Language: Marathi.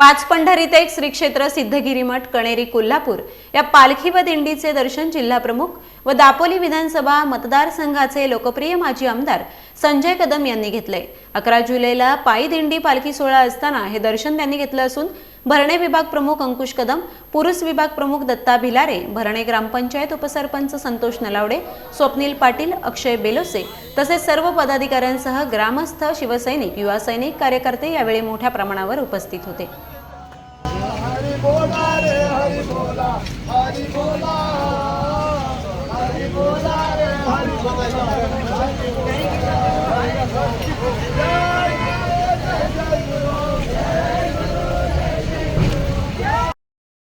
पाच पंढरीत एक श्री क्षेत्र सिद्धगिरी मठ कणेरी कोल्हापूर. या पालखी व दिंडीचे दर्शन जिल्हा प्रमुख व दापोली विधानसभा मतदारसंघाचे लोकप्रिय माजी आमदार संजय कदम यांनी घेतले. अकरा जुलैला पायी दिंडी पालखी सोहळा असताना हे दर्शन त्यांनी घेतलं असून भरणे विभाग प्रमुख अंकुश कदम पुरुष विभाग प्रमुख दत्ता भिलारे भरणे ग्रामपंचायत उपसरपंच संतोष नलावडे स्वप्नील पाटील अक्षय बेलोसे तसेच सर्व पदाधिकाऱ्यांसह ग्रामस्थ शिवसैनिक युवा सैनिक कार्यकर्ते यावेळी मोठ्या प्रमाणावर उपस्थित होते. हरि